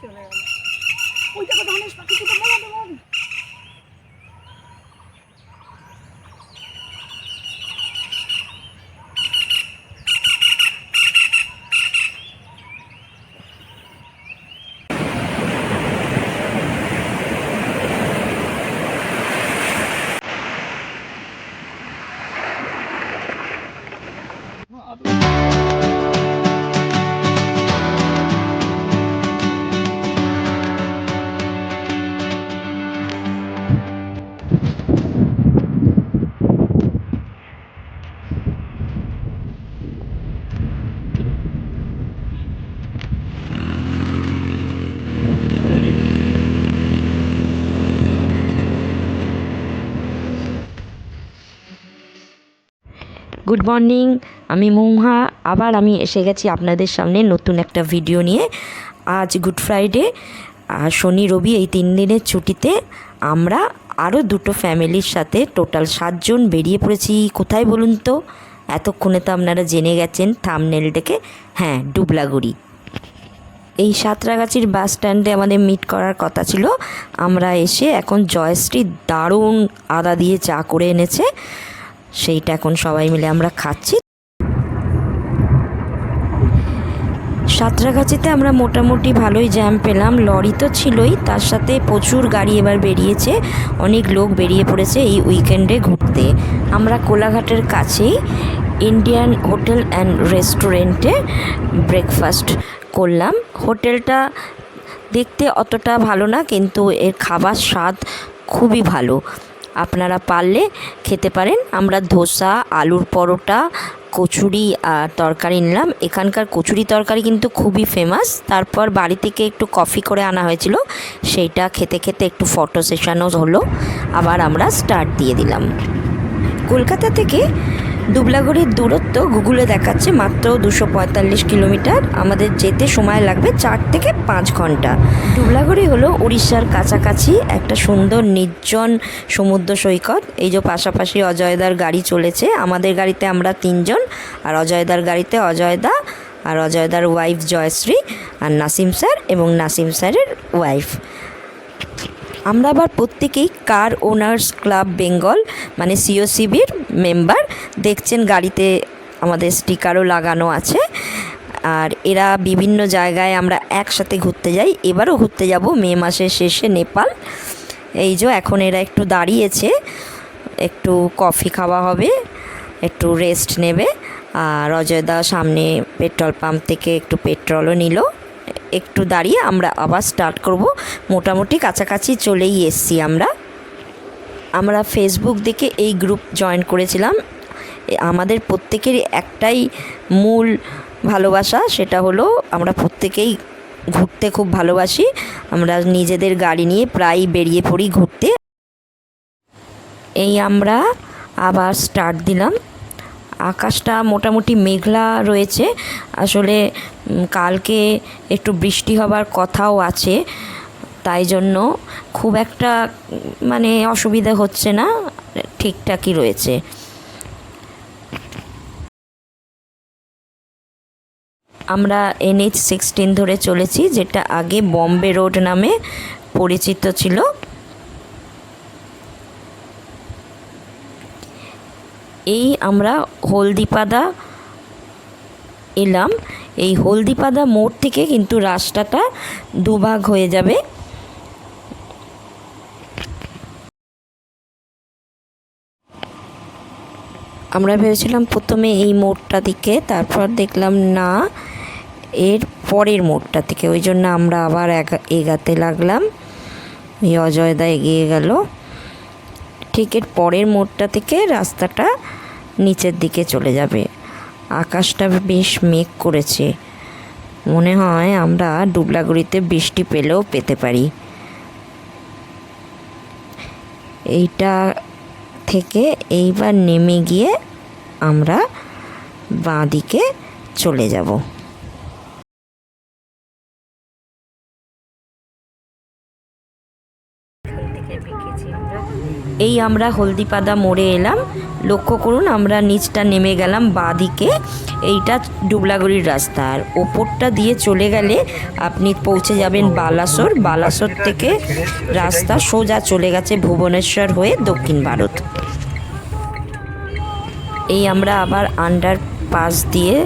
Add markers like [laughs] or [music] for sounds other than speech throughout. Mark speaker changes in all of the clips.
Speaker 1: চলে গেল। ওইটা দেখো ধনেশ পাখি
Speaker 2: গুড মর্নিং আমি মৌহা আবার আমি এসে গেছি আপনাদের সামনে নতুন একটা ভিডিও নিয়ে। আজ গুড ফ্রাইডে আর শনি রবি এই তিন দিনের ছুটিতে আমরা আরও দুটো ফ্যামিলির সাথে টোটাল সাতজন বেরিয়ে পড়েছি। কোথায় বলুন তো? এতক্ষণে তো আপনারা জেনে গেছেন থামনেল থেকে হ্যাঁ ডুবলাগুড়ি। এই সাঁতরাগাছির বাস স্ট্যান্ডে আমাদের মিট করার কথা ছিল। আমরা এসে এখন জয়শ্রী দারুণ আদা দিয়ে চা করে এনেছে। সেইটা এখন সবাই মিলে আমরা খাচ্ছি। সাঁতরাগাছিতে আমরা মোটামুটি ভালোই জ্যাম পেলাম। লরি তো ছিলই, তার সাথে প্রচুর গাড়ি এবার বেরিয়েছে। অনেক লোক বেরিয়ে পড়েছে এই উইকেন্ডে ঘুরতে। আমরা কোলাঘাটের কাছেই ইন্ডিয়ান হোটেল অ্যান্ড রেস্টুরেন্টে ব্রেকফাস্ট করলাম। হোটেলটা দেখতে অতটা ভালো না, কিন্তু এর খাবার স্বাদ খুবই ভালো। আপনারা পারলে খেতে পারেন। আমরা ধোসা, আলুর পরোটা, কচুরি আর তরকারি নিলাম। এখানকার কচুরি তরকারি কিন্তু খুবই ফেমাস তারপর বাড়ি থেকে একটু কফি করে আনা হয়েছিল। সেইটা খেতে খেতে একটু ফটো সেশনও হলো। আবার আমরা স্টার্ট দিয়ে দিলাম। কলকাতা থেকে দুবলাগড়ির দূরত্ব গুগলে দেখাচ্ছে মাত্র দুশো পঁয়তাল্লিশ কিলোমিটার। আমাদের যেতে সময় লাগবে চার থেকে পাঁচ ঘণ্টা। দুবলাগড়ি হলো উড়িষ্যার কাছাকাছি একটা সুন্দর নির্জন সমুদ্র সৈকত। এই যে পাশাপাশি অজয়দার গাড়ি চলেছে। আমাদের গাড়িতে আমরা তিনজন, আর অজয়দার গাড়িতে অজয়দা, আর অজয়দার ওয়াইফ জয়শ্রী, আর নাসিম স্যার এবং নাসিম স্যারের ওয়াইফ আমরা আবার প্রত্যেকেই কার ওনার্স ক্লাব বেঙ্গল মানে সিওসিবির মেম্বার। দেখছেন গাড়িতে আমাদের স্টিকারও লাগানো আছে। আর এরা বিভিন্ন জায়গায় আমরা একসাথে ঘুরতে যাই। এবারও ঘুরতে যাব মে মাসের শেষে নেপাল। এই যে এখন এরা একটু দাঁড়িয়েছে, একটু কফি খাওয়া হবে, একটু রেস্ট নেবে। আর অজয়দা সামনে পেট্রোল পাম্প থেকে একটু পেট্রোলও নিল। একটু দাঁড়িয়ে আমরা আবার স্টার্ট করব। মোটামুটি কাছাকাছি চলেই এসছি আমরা। আমরা ফেসবুক দেখে এই গ্রুপ জয়েন করেছিলাম। আমাদের প্রত্যেকের একটাই মূল ভালোবাসা, সেটা হলো আমরা প্রত্যেকেই ঘুরতে খুব ভালোবাসি। আমরা নিজেদের গাড়ি নিয়ে প্রায় বেরিয়ে পড়ি ঘুরতে। এই আমরা আবার স্টার্ট দিলাম। আকাশটা মোটামুটি মেঘলা রয়েছে। আসলে কালকে একটু বৃষ্টি হবার কথাও আছে, তাই জন্য খুব একটা মানে অসুবিধা হচ্ছে না, ঠিকঠাকই রয়েছে। আমরা এনএইচ সিক্সটিন ধরে চলেছি, যেটা আগে বম্বে রোড নামে পরিচিত ছিল। এই আমরা হলদিপাদা এলাম এই হলদিপাদা মোড় থেকে কিন্তু রাস্তাটা দুভাগ হয়ে যাবে। আমরা ভেবেছিলাম প্রথমে এই মোড়টা দিকে, তারপর দেখলাম না, এর পরের মোড়টা থেকে। ওই জন্য আমরা আবার এগা- এগাতে লাগলাম। এই অজয়দা এগিয়ে গেল। ঠিক এর পরের মোড়টা থেকে রাস্তাটা নিচের দিকে চলে যাবে। আকাশটা বেশ মেঘ করেছে। মনে হয় আমরা ডুবলাগুড়িতে বৃষ্টি পেলেও পেতে পারি। এইটা থেকে এইবার নেমে গিয়ে আমরা বাঁ দিকে চলে যাব। এই আমরা হলদিপাদা মোড়ে এলাম। লক্ষ্য করুন, আমরা নিচটা নেমে গেলাম বাঁ দিকে এইটা ডুবলাগড়ির রাস্তা। আর ওপরটা দিয়ে চলে গেলে আপনি পৌঁছে যাবেন বালাসোর। বালাসোর থেকে রাস্তা সোজা চলে গেছে ভুবনেশ্বর হয়ে দক্ষিণ ভারত। এই আমরা আবার আন্ডার পাস দিয়ে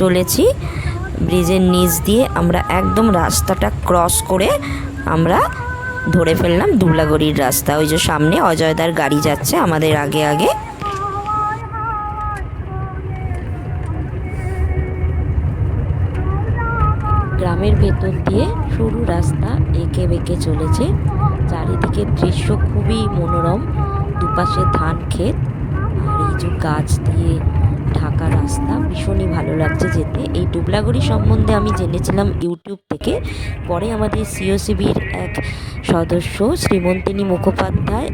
Speaker 2: চলেছি। ব্রিজের নিচ দিয়ে আমরা একদম রাস্তাটা ক্রস করে আমরা ধরে ফেললাম দুবলাগড়ির রাস্তা। ওই যে সামনে অজয়দার গাড়ি যাচ্ছে আমাদের আগে আগে। গ্রামের ভেতর দিয়ে সরু রাস্তা এঁকে বেঁকে চলেছে। চারিদিকে দৃশ্য খুবই মনোরম। দুপাশে ধান ক্ষেত আর এই যে গাছ দিয়ে ঢাকা রাস্তা ভীষণই ভালো লাগছে যেতে। এই ডুবলাগড়ি সম্বন্ধে আমি জেনেছিলাম ইউটিউব থেকে। পরে আমাদের সিওসিবির এক সদস্য শ্রীমন্তিনী মুখোপাধ্যায়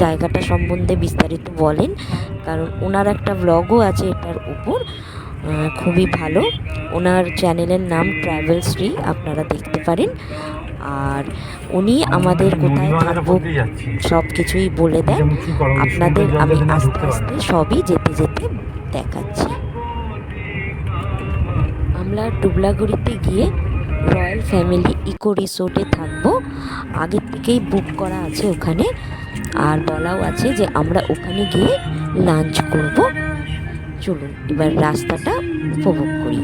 Speaker 2: জায়গাটা সম্বন্ধে বিস্তারিত বলেন কারণ ওনার একটা ব্লগও আছে এটার উপর খুবই ভালো। ওনার চ্যানেলের নাম ট্রাভেল শ্রী আপনারা দেখতে পারেন। আর উনি আমাদের কোথায় থাকব সব কিছুই বলে দেন। আপনাদের আমি আস্তে আস্তে সবই যেতে যেতে দেখাচ্ছি। আমরা ডুবলাগুড়িতে গিয়ে রয়্যাল ফ্যামিলি ইকো রিসোর্টে থাকব। আগে থেকেই বুক করা আছে ওখানে। আর বলাও আছে যে আমরা ওখানে গিয়ে লাঞ্চ করব। চলুন, এবার রাস্তাটা উপভোগ করি।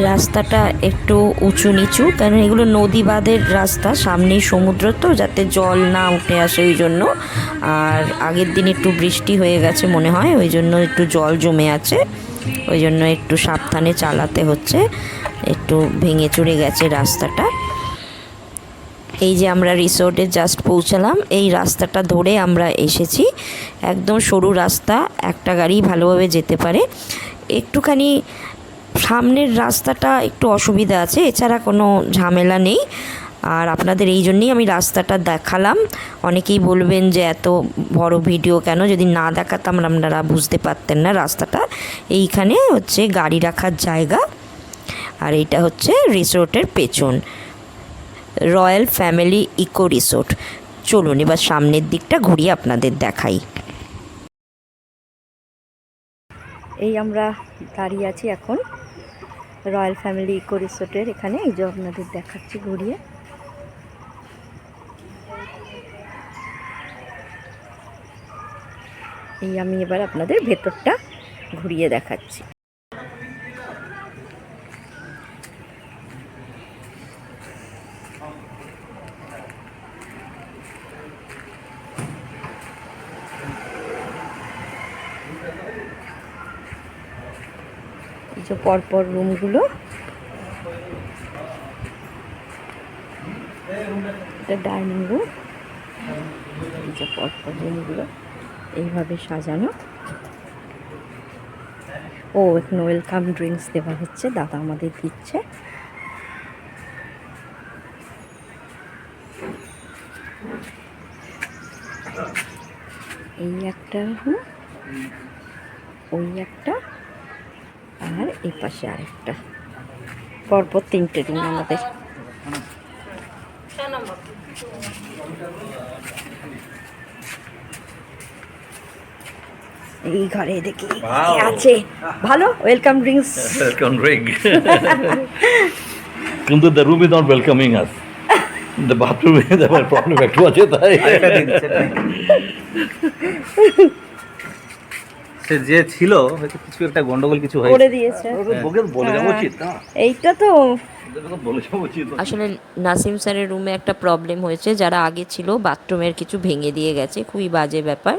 Speaker 2: রাস্তাটা একটু উঁচু নিচু, কারণ এগুলো নদী বাঁধের রাস্তা, সামনেই সমুদ্র তো, যাতে জল না উঠে আসে ওই জন্য। আর আগের দিন একটু বৃষ্টি হয়ে গেছে মনে হয়, ওই জন্য একটু জল জমে আছে। ওই জন্য একটু সাবধানে চালাতে হচ্ছে, একটু ভেঙে চুরে গেছে রাস্তাটা। এই যে আমরা রিসোর্টে জাস্ট পৌঁছালাম, এই রাস্তাটা ধরে আমরা এসেছি। একদম সরু রাস্তা, একটা গাড়ি ভালোভাবে যেতে পারে। একটুখানি সামনের রাস্তাটা একটু অসুবিধা আছে, এছাড়া কোনো ঝামেলা নেই। আর আপনাদের এই জন্যেই আমি রাস্তাটা দেখালাম। অনেকেই বলবেন যে এত বড় ভিডিও কেন? যদি না দেখাতাম আপনারা বুঝতে পারতেন না রাস্তাটা। এইখানে হচ্ছে গাড়ি রাখার জায়গা। আর এটা হচ্ছে রিসোর্টের পেছন। Royal family eco resort. চলুন এবার সামনের দিকটা ঘুরিয়ে আপনাদের দেখাই। এই আমরা দাঁড়িয়ে আছি এখন। রয়্যাল ফ্যামিলি ইকো রিসোর্টের এখানে এই যে আপনাদের দেখাচ্ছি ঘুরিয়ে। এই আমি এবার আপনাদের ভেতরটা ঘুরিয়ে দেখাচ্ছি। যে পরপর রুমগুলো। এটা ডাইনিং রুম। যে পরপর রুমগুলো এইভাবে সাজানো। ও, এখানে ওয়েলকাম ড্রিঙ্কস দেওয়া হচ্ছে। দাদা আমাদের দিচ্ছে। এই একটা ওই এক এই পাশে আরেকটা। পরপর তিনটে রুম আমাদের। এই ঘরে দেখি আছে। ভালো? Welcome drinks
Speaker 3: Welcome drink. [laughs] কিন্তু room is not welcoming us. The bathroom is the problem একটু আছে তাই। [laughs]
Speaker 4: সে যে ছিল হয়তো কিছু একটা গন্ডগোল কিছু
Speaker 2: করে দিয়েছে।
Speaker 3: বলে যাওয়া
Speaker 2: হ্যাঁ।
Speaker 3: উচিত না
Speaker 2: এইটা তো আসলে নাসিম স্যারের রুমে একটা প্রবলেম হয়েছে যারা আগে ছিল বাথরুমের কিছু ভেঙে দিয়ে গেছে খুবই বাজে ব্যাপার।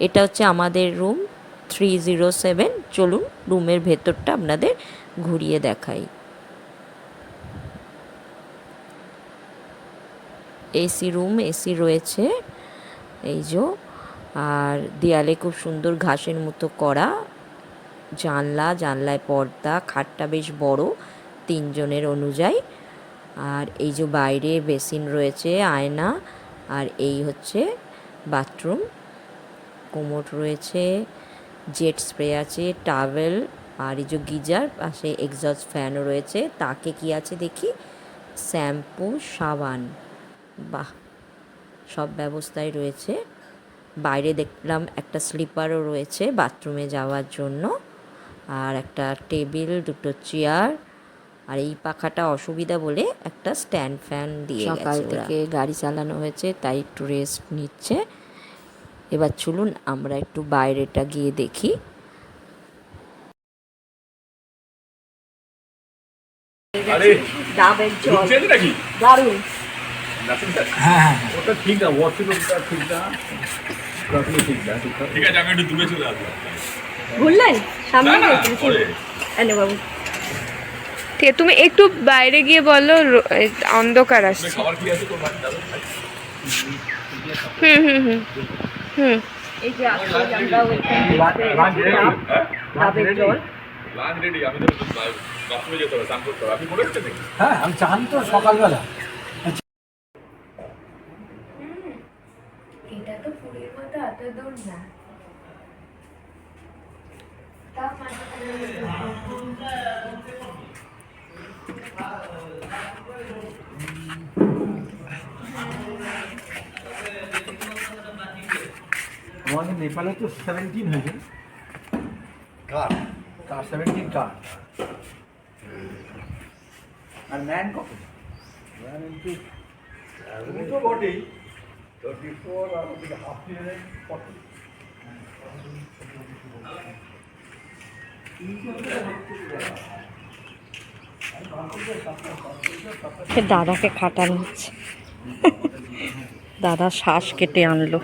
Speaker 2: এটা হচ্ছে আমাদের রুম থ্রি জিরো সেভেন চলুন রুমের ভেতরটা আপনাদের ঘুরিয়ে দেখাই। এসি রুম এসি রয়েছে এই যে। আর দেয়ালে খুব সুন্দর ঘাসের মতো করা। জানলা, জানলায় পর্দা, খাটটা বেশ বড়, তিনজনের অনুযায়ী। আর এই যে বাইরে বেসিন রয়েছে, আয়না। আর এই হচ্ছে বাথরুম। কোমোট রয়েছে, জেট স্প্রে আছে, টাওয়েল। আর এই যে গিজার, পাশে এক্সস্ট ফ্যানও রয়েছে। তাকে কি আছে দেখি? শ্যাম্পু, সাবান। বাহ! সব ব্যবস্থাই রয়েছে। বাইরে দেখলাম একটা স্লিপারও রয়েছে বাথরুমে যাওয়ার জন্য। আর একটা টেবিল দুটো চেয়ার আর এই পাখাটা অসুবিধা বলে একটা স্ট্যান্ড ফ্যান দিয়ে সকাল থেকে গাড়ি চালানো হয়েছে তাই একটু রেস্ট নিচ্ছে। এবার চলুন আমরা একটু বাইরেটা গিয়ে দেখি।
Speaker 3: আরে
Speaker 2: ডাবের জল
Speaker 3: চেঞ্জ নাকি?
Speaker 2: দারুণ।
Speaker 3: ওটা ঠিক না ওয়াশরুমটা ঠিক না। ঠিক না ঠিক আছে আমি একটু দূরে চলে আসলাম
Speaker 2: ঘুরলেন সামনে বাবু।
Speaker 5: ঠিক তুমি একটু বাইরে গিয়ে বলো অন্ধকার আসছে। হুম হুম হুম হুম।
Speaker 2: এই যে আসলে আমরা ওইখানে ডাবের জল।
Speaker 3: লাঞ্চ রেডি আমি তো বাথরুমে যেতে হবে স্নান করতে হবে। আপনি মনে হচ্ছে নাকি?
Speaker 6: হ্যাঁ আমি চান তো সকালবেলা
Speaker 5: এটা তো পুরীর মতো এত দূর না
Speaker 6: আমাদের নেপালে তো সেভেন্টিন হয়েছে কার কার সেভেন্টিন কার আর ম্যান কত ম্যান ইন্টু তুমি তো বটেই থার্টি ফোর আর ওদিকে হাফ
Speaker 2: দাদাকে খাটানো হচ্ছে। দাদা শ্বাস কেটে আনলো।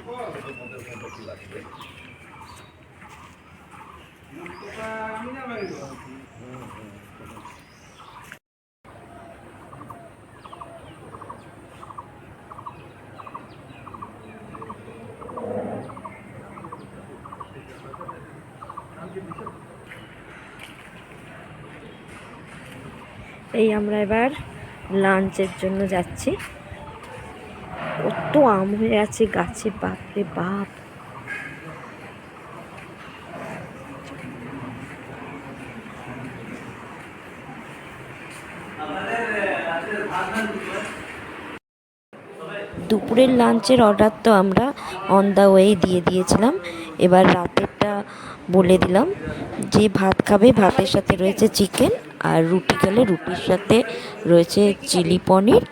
Speaker 2: এই আমরা এবার লাঞ্চের জন্য যাচ্ছি। কত আম হয়ে আছে গাছে, বাপরে বাপ। দুপুরের লাঞ্চের অর্ডার তো আমরা অন দ্য ওয়ে দিয়ে দিয়েছিলাম। এবার রাতেরটা বলে দিলাম। যে ভাত খাবে, ভাতের সাথে রয়েছে চিকেন আর রুটি খেলে রুটির সাথে রয়েছে চিলি পনির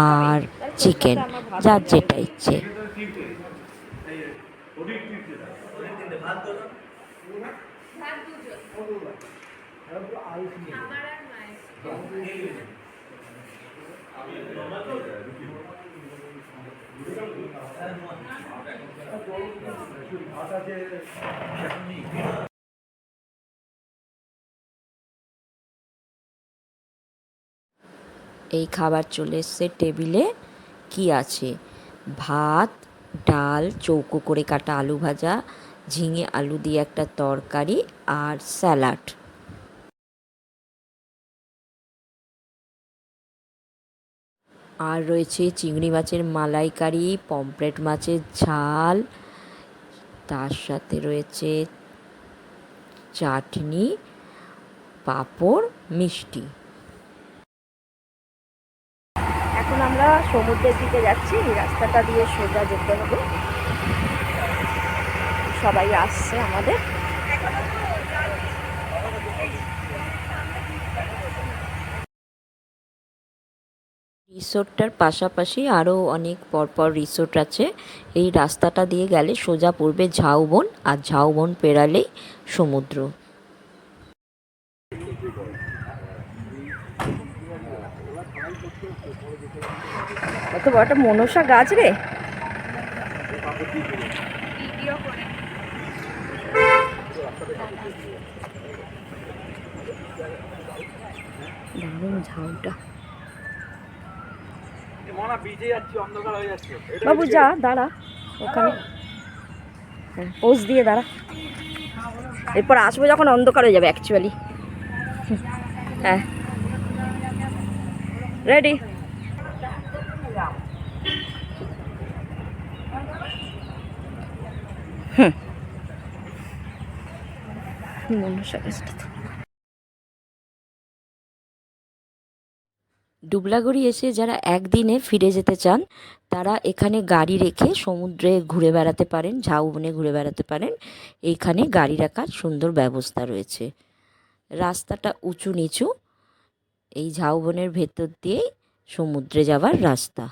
Speaker 2: আর চিকেন যার যেটা ইচ্ছে। এই খাবার চলে এসছে টেবিলে। কি আছে? ভাত, ডাল, চৌকো করে কাটা আলু ভাজা, ঝিঙে আলু দিয়ে একটা তরকারি আর স্যালাড। আর রয়েছে চিংড়ি মাছের মালাইকারি, পমফ্রেট মাছের ঝাল,
Speaker 7: তার সাথে রয়েছে চাটনি, পাঁপড়, মিষ্টি। এখন আমরা সমুদ্রের দিকে যাচ্ছি, এই রাস্তাটা দিয়ে সোজা যেতে হবে। সবাই আসছে আমাদের। রিসোর্টটার পাশাপাশি আরও অনেক পরপর রিসোর্ট আছে। এই রাস্তাটা দিয়ে গেলে সোজা পড়বে ঝাউবন, আর ঝাউবন পেরালেই সমুদ্র। বড় একটা মনসা গাছ রে। বাবু যা, দাঁড়া, ওখানে। হ্যাঁ পোজ দিয়ে দাঁড়া। এরপর আসব যখন অন্ধকার হয়ে যাবে অ্যাকচুয়ালি হ্যাঁ। রেডি। হুম গাছটা তো। ডুবলাগড়ি এসে যারা একদিনে ফিরে যেতে চান তারা এখানে গাড়ি রেখে সমুদ্রে ঘুরে বেড়াতে পারেন ঝাউবনে ঘুরে বেড়াতে পারেন। এইখানে গাড়ি রাখার সুন্দর ব্যবস্থা রয়েছে। রাস্তাটা উঁচু নিচু এই ঝাউবনের ভেতর দিয়েই সমুদ্রে যাওয়ার রাস্তা।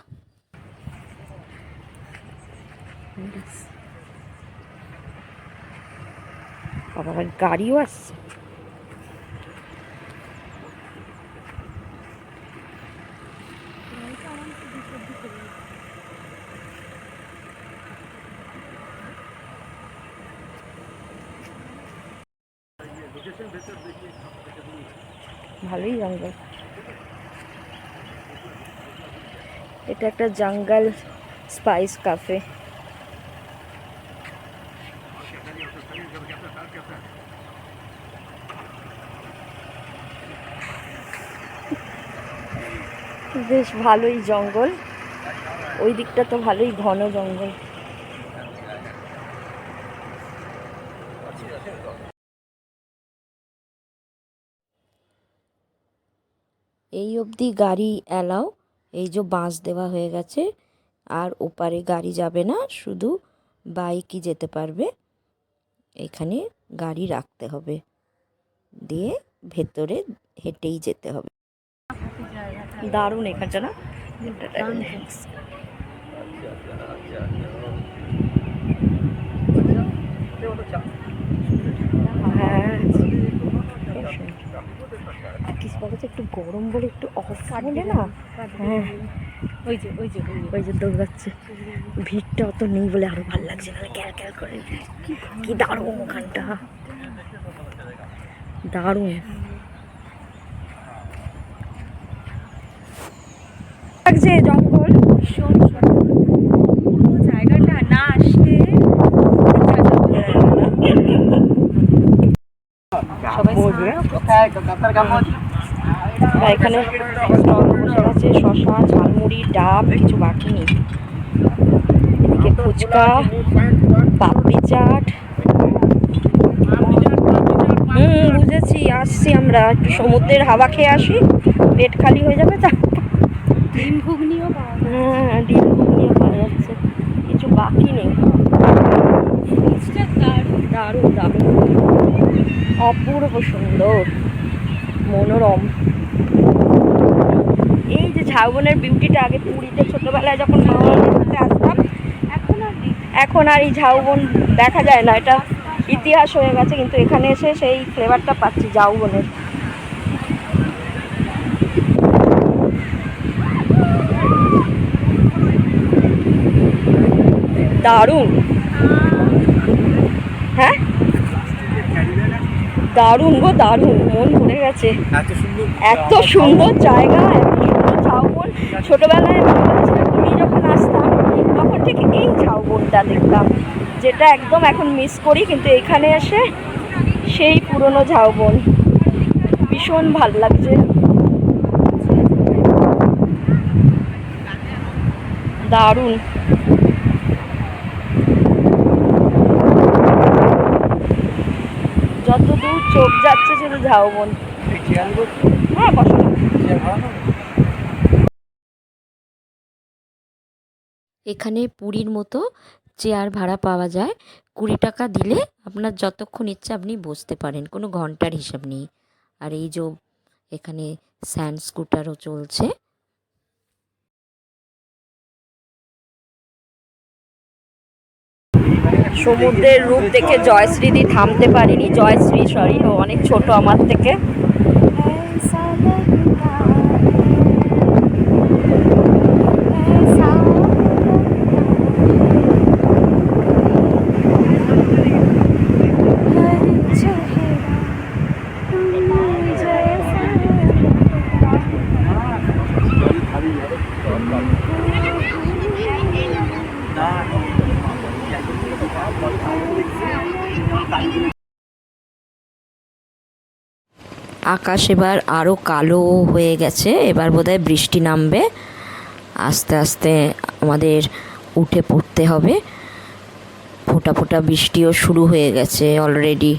Speaker 7: আবার গাড়িও আসছে ভালোই জঙ্গল। এটা একটা জঙ্গল স্পাইস কাফে বেশ ভালোই জঙ্গল। ওই দিকটা তো ভালোই ঘন জঙ্গল। এই অবধি গাড়ি অ্যালাও এই যে বাঁশ দেওয়া হয়ে গেছে, আর ওপারে গাড়ি যাবে না, শুধু বাইকই যেতে পারবে। এখানে গাড়ি রাখতে হবে। দিয়ে ভেতরে হেঁটেই যেতে হবে। দারুণ এখানটা না? হ্যাঁ কিছু একটু গরম বলে একটু অফ বলে না? হ্যাঁ।
Speaker 1: ওই যে ওই যে ওই যে।
Speaker 7: দৌড়াচ্ছে। ভিড়টা অত নেই বলে আরও ভালো লাগছে নাহলে ক্যাল ক্যাল করে। কি দারুণ ওখানটা। দারুণ। লাগছে জঙ্গল
Speaker 1: ভীষণ। পুরো জায়গাটা না আসলে সবাই
Speaker 7: এখানে বসে আছে শশা ঝালমুড়ি ডাব কিছু বাকি নেই। এদিকে ফুচকা পাপড়ি চাট। হুম বুঝেছি আসছি আমরা। একটু সমুদ্রের হাওয়া খেয়ে আসি। পেট খালি হয়ে যাবে তা
Speaker 1: ডিম ঘুগনিও
Speaker 7: হ্যাঁ ডিম ঘুগনিও পাওয়া যাচ্ছে। কিছু বাকি নেই।
Speaker 1: দারুণ।
Speaker 7: দারুণ অপূর্ব সুন্দর। মনোরম। এই যে ঝাউবনের বিউটিটা আগে পুরীতে ছোটবেলায় যখন মামা ঘুরতে আসতাম
Speaker 1: এখন আর
Speaker 7: এখন আর এই ঝাউবন দেখা যায় না। এটা ইতিহাস হয়ে গেছে কিন্তু এখানে এসে সেই ফ্লেভারটা পাচ্ছি ঝাউবনের। দারুণ। হ্যাঁ? দারুণ গো দারুণ। মন ভরে গেছে।
Speaker 6: এত সুন্দর
Speaker 7: জায়গা এত সুন্দর ঝাউবন ছোটবেলায় পুরী যখন আসতাম তখন ঠিক এই ঝাউবনটা দেখতাম যেটা একদম এখন মিস করি কিন্তু এখানে এসে সেই পুরনো ঝাউবন ভীষণ ভালো লাগছে। দারুণ।
Speaker 2: যত দূর চোখ যাচ্ছে শুধু ঝাউবন হ্যাঁ বসো। এখানে পুরীর মতো চেয়ার ভাড়া পাওয়া যায়। কুড়ি টাকা দিলে আপনার যতক্ষণ ইচ্ছে আপনি বসতে পারেন কোনো ঘণ্টার হিসাব নেই। আর এই যে এখানে স্যান্ড স্কুটারও চলছে। সমুদ্রের রূপ দেখে জয়শ্রীদি থামতে পারিনি। জয়শ্রী সরি ও অনেক ছোট আমার থেকে। আকাশ এবার আরও কালো হয়ে গেছে, এবার বোধহয় বৃষ্টি নামবে। আস্তে আস্তে আমাদের উঠে পড়তে হবে। ফোঁটা ফোঁটা বৃষ্টিও শুরু হয়ে গেছে অলরেডি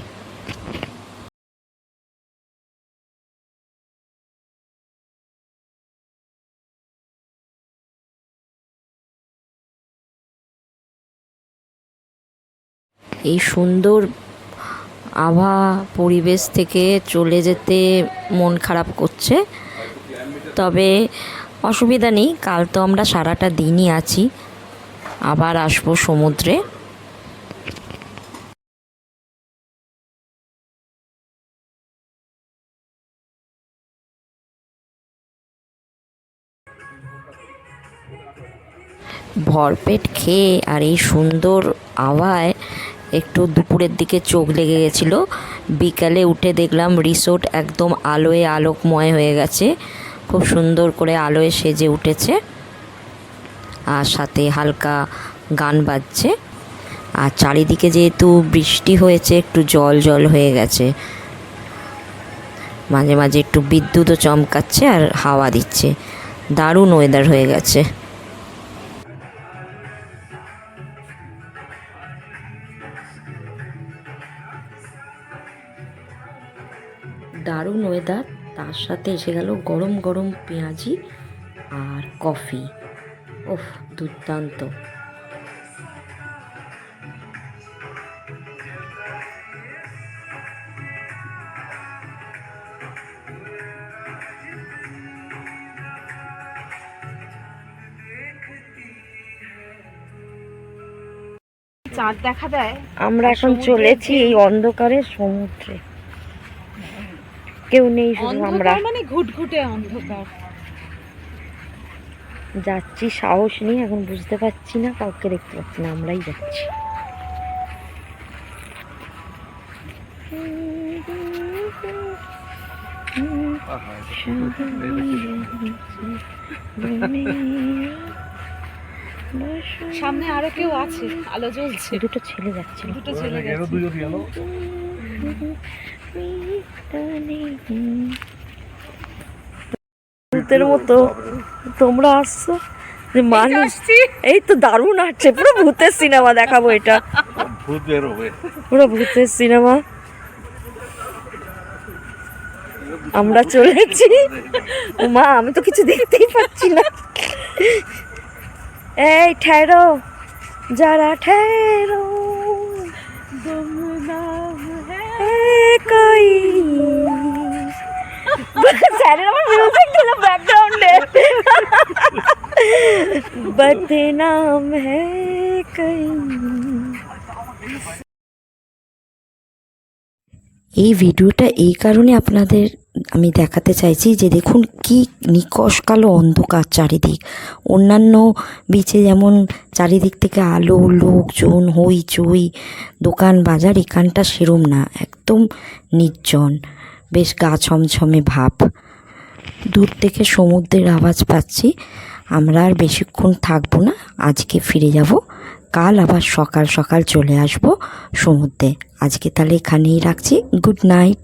Speaker 2: এই সুন্দর আবহাওয়া পরিবেশ থেকে চলে যেতে মন খারাপ করছে। তবে অসুবিধা নেই, কাল তো আমরা সারাটা দিনই আছি। আবার আসব সমুদ্রে। ভরপেট খেয়ে আর এই সুন্দর আওয়ায় একটু দুপুরের দিকে চোখ লেগে গেছিল। বিকালে উঠে দেখলাম রিসোর্ট একদম আলোয় আলোকময় হয়ে গেছে। খুব সুন্দর করে আলোয় সেজে উঠেছে। আর সাথে হালকা গান বাজছে। আর চারিদিকে যেহেতু বৃষ্টি হয়েছে, একটু জল জল হয়ে গেছে। মাঝে মাঝে একটু বিদ্যুৎও চমকাচ্ছে আর হাওয়া দিচ্ছে। দারুণ ওয়েদার হয়ে গেছে। দারুণ ওয়েদার তার সাথে এসে গেল গরম গরম পেঁয়াজি আর কফি। ওফ দুর্দান্ত।
Speaker 5: চাঁদ দেখা দেয়।
Speaker 2: আমরা এখন চলেছি এই অন্ধকারে সমুদ্রে। কেউ নেই শুধু আমরা।
Speaker 5: মানে ঘুটঘুটে অন্ধকার।
Speaker 2: যাচ্ছি সাহস নেই এখন বুঝতে পারছি না কাউকে দেখতে পাচ্ছি না আমরাই যাচ্ছি।
Speaker 5: সামনে আরও কেউ আছে আলো জ্বলছে।
Speaker 2: দুটো ছেলে যাচ্ছে।
Speaker 5: দুটো ছেলে গেছে।
Speaker 2: ভূতের মতো তোমরা আসছো? যে মানুষ এই তো দারুণ আসছে পুরো ভূতের সিনেমা দেখাবো এটা।
Speaker 4: ভূত বেরোবে
Speaker 2: পুরো ভূতের সিনেমা। আমরা চলেছি। ও মা আমি তো কিছু দেখতেই পাচ্ছি না। এই ঠেরো। যারা ঠেরো কই? স্যারের আমার এই ভিডিওটা এই কারণে আপনাদের আমি দেখাতে চাইছি যে দেখুন কি নিকশ কালো অন্ধকার চারিদিক। অন্যান্য বিচে যেমন চারিদিক থেকে আলো, লোকজন হইচই দোকান, বাজার, এখানটা সেরম না, একদম নির্জন, বেশ গা ছমছমে ভাব। দূর থেকে সমুদ্রের আওয়াজ পাচ্ছি, আমরা আর বেশিক্ষণ থাকব না, আজকে ফিরে যাব, কাল আবার সকাল সকাল চলে আসব সমুদ্রে। আজকে তাহলে এখানেই রাখছি গুড নাইট